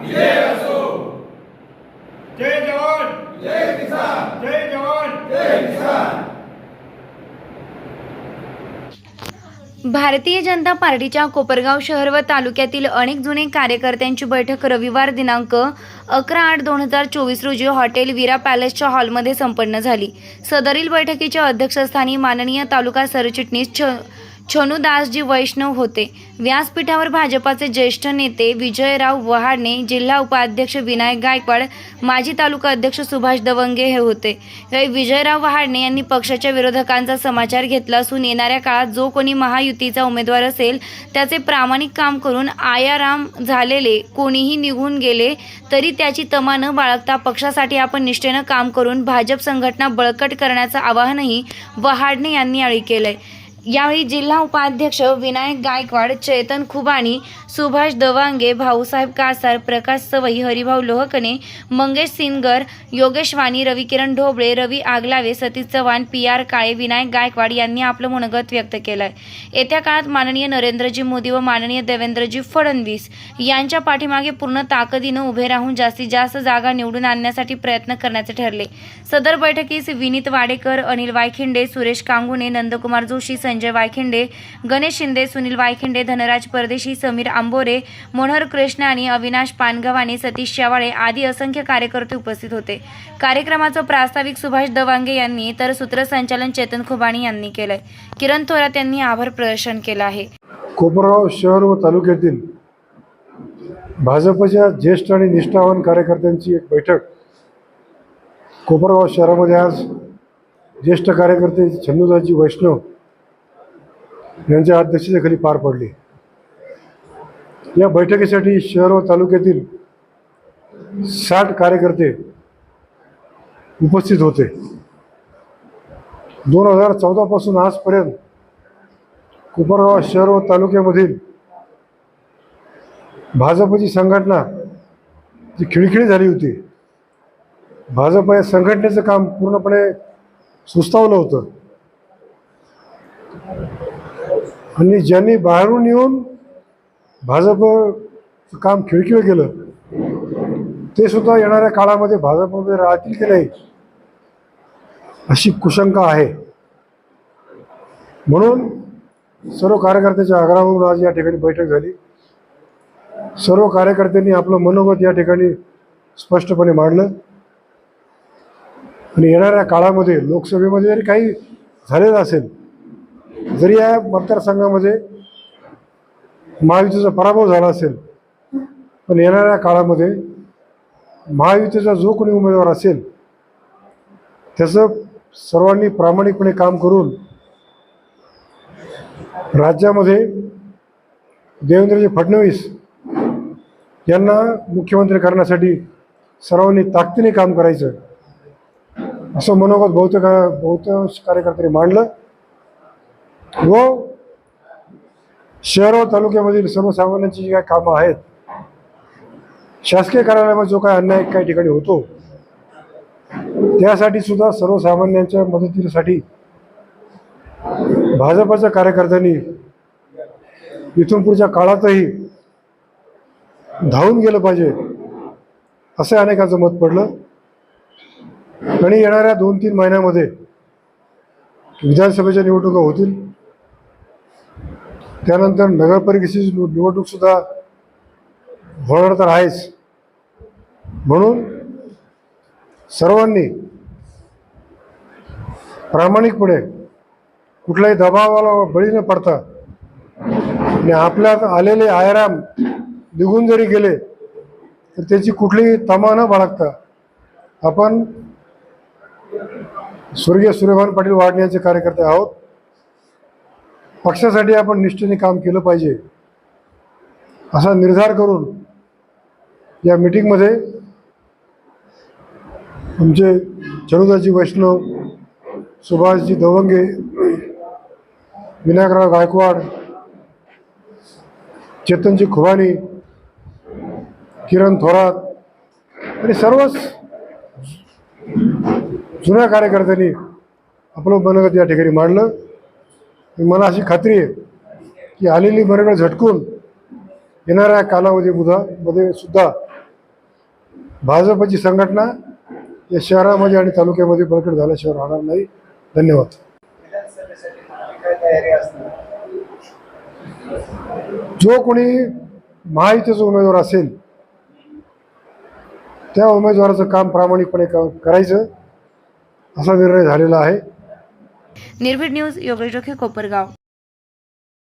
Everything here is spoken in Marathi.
विजय असो जय जवान. जय किसान. जय जवान. जय किसान. भारतीय जनता पार्टीच्या कोपरगाव शहर व तालुक्यातील अनेक जुने कार्यकर्त्यांची बैठक रविवार दिनांक अकरा आठ दोन हजार चोवीस रोजी हॉटेल विरा पॅलेसच्या हॉलमध्ये संपन्न झाली. सदरील बैठकीच्या अध्यक्षस्थानी माननीय तालुका सरचिटणीस छ छनुदासजी वैष्णव होते. व्यासपीठावर भाजपाचे ज्येष्ठ नेते विजयराव वहाडणे जिल्हा उपाध्यक्ष विनायक गायकवाड माजी तालुका अध्यक्ष सुभाष दवंगे हे होते. यावेळी विजयराव वहाडणे यांनी पक्षाच्या विरोधकांचा समाचार घेतला असून येणाऱ्या काळात जो कोणी महायुतीचा उमेदवार असेल त्याचे प्रामाणिक काम करून आयाराम झालेले कोणीही निघून गेले तरी त्याची तमा न बाळगता पक्षासाठी आपण निष्ठेनं काम करून भाजप संघटना बळकट करण्याचं आवाहनही वहाडणे यांनी यावेळी केलंय. यावेळी जिल्हा उपाध्यक्ष विनायक गायकवाड चेतन खुबाणी सुभाष दवांगे भाऊसाहेब कासार प्रकाश सवई हरिभाऊ लोहकणे मंगेश सिनगर योगेश वाणी रविकिरण ढोबळे रवी आगलावे सतीश चव्हाण पी आर काळे विनायक गायकवाड यांनी आपलं मनोगत व्यक्त केलंय. येत्या काळात माननीय नरेंद्रजी मोदी व माननीय देवेंद्रजी फडणवीस यांच्या पाठीमागे पूर्ण ताकदीनं उभे राहून जास्तीत जास्त जागा निवडून आणण्यासाठी प्रयत्न करण्याचे ठरले. सदर बैठकीस विनीत वाडेकर अनिल वायखिंडे सुरेश कांगुणे नंदकुमार जोशी संजय वायखिंडे गणेश शिंदे सुनील वायखिंडे धनराज परदेशी समीर आंबोरे मनोहर कृष्ण आणि अविनाश पानगव्हाणे सतीश शेवाळे आदी असंख्य कार्यकर्ते उपस्थित होते. कार्यक्रमाचं प्रास्ताविक सुभाष दवांगे यांनी तर सूत्रसंचालन चेतन खुबाणी यांनी केलंय. किरण थोरात यांनी आभार प्रदर्शन केलं आहे. कोपरगाव शहर व तालुक्यातील भाजपच्या ज्येष्ठ आणि निष्ठावान कार्यकर्त्यांची एक बैठक कोपरगाव शहरामध्ये आज ज्येष्ठ कार्यकर्ते छन्नूदाजी वैष्णव यांच्या अध्यक्षतेखाली पार पडली. या बैठकीसाठी शहर व तालुक्यातील साठ कार्यकर्ते उपस्थित होते. दोन हजार चौदापासून आजपर्यंत कोपरगाव शहर व तालुक्यामधील भाजपची संघटना जी खिळखिळी झाली होती. भाजप या संघटनेचं काम पूर्णपणे सुस्तावलं होतं. आणि ज्यांनी बाहेरून येऊन भाजपचं काम खिळखिळ केलं ते सुद्धा येणाऱ्या काळामध्ये भाजपमध्ये राहतील की नाही अशी कुशंका आहे. म्हणून सर्व कार्यकर्त्याच्या आग्रहावरून आज या ठिकाणी बैठक झाली. सर्व कार्यकर्त्यांनी आपलं मनोगत या ठिकाणी स्पष्टपणे मांडलं. आणि येणाऱ्या काळामध्ये लोकसभेमध्ये जरी काही झालेलं असेल जरी या मतदारसंघामध्ये महायुतीचा पराभव झाला असेल पण येणाऱ्या काळामध्ये महायुतीचा जो कोणी उमेदवार असेल त्याचं सर्वांनी प्रामाणिकपणे काम करून राज्यामध्ये देवेंद्रजी फडणवीस यांना मुख्यमंत्री करण्यासाठी सर्वांनी ताकदीने काम करायचं असं मनोगत बहुतेक बहुतांश कार्यकर्त्यांनी मांडलं. व शहर व तालुक्यामधील सर्वसामान्यांची जी काही कामं आहेत शासकीय कार्यालयामध्ये जो काही अन्याय काही ठिकाणी होतो त्यासाठी सुद्धा सर्वसामान्यांच्या मदतीसाठी भाजपच्या कार्यकर्त्यांनी इथून पुढच्या काळातही धावून गेलं पाहिजे असं अनेकांचं मत पडलं. आणि येणाऱ्या दोन तीन महिन्यामध्ये विधानसभेच्या निवडणुका होतील. त्यानंतर नगरपालिकेची निवडणूकसुद्धा होणार तर आहेच. म्हणून सर्वांनी प्रामाणिकपणे कुठल्याही दबावाला बळी न पडता आणि आपल्यात आलेले आयराम निघून जरी गेले तर त्याची कुठलीही तमा न बाळगता आपण स्वर्गीय सूर्यभान पाटील वाढण्याचे कार्यकर्ते आहोत. पक्षासाठी आपण निष्ठेने काम केलं पाहिजे. असा निर्धार करून या मिटिंगमध्ये आमचे चरुदाजी वैष्णव सुभाषजी दवंगे विनायकराव गायकवाड चेतनजी खुबानी किरण थोरात आणि सर्वच जुन्या कार्यकर्त्यांनी आपलं मनगत या ठिकाणी मांडलं. मला अशी खात्री आहे की आलेली मनगत झटकून येणाऱ्या कालावधीमध्ये सुद्धा भाजपची संघटना या शहरामध्ये आणि तालुक्यामध्ये बळकट झाल्याशिवाय राहणार नाही. धन्यवाद. जो कोणी महायुतीचा उमेदवार असेल त्या उमेदवाराचं काम प्रामाणिकपणे क- करायचं असा निर्णय झालेला आहे. निर्भीड न्यूज योगेश जोखे कोपरगाव.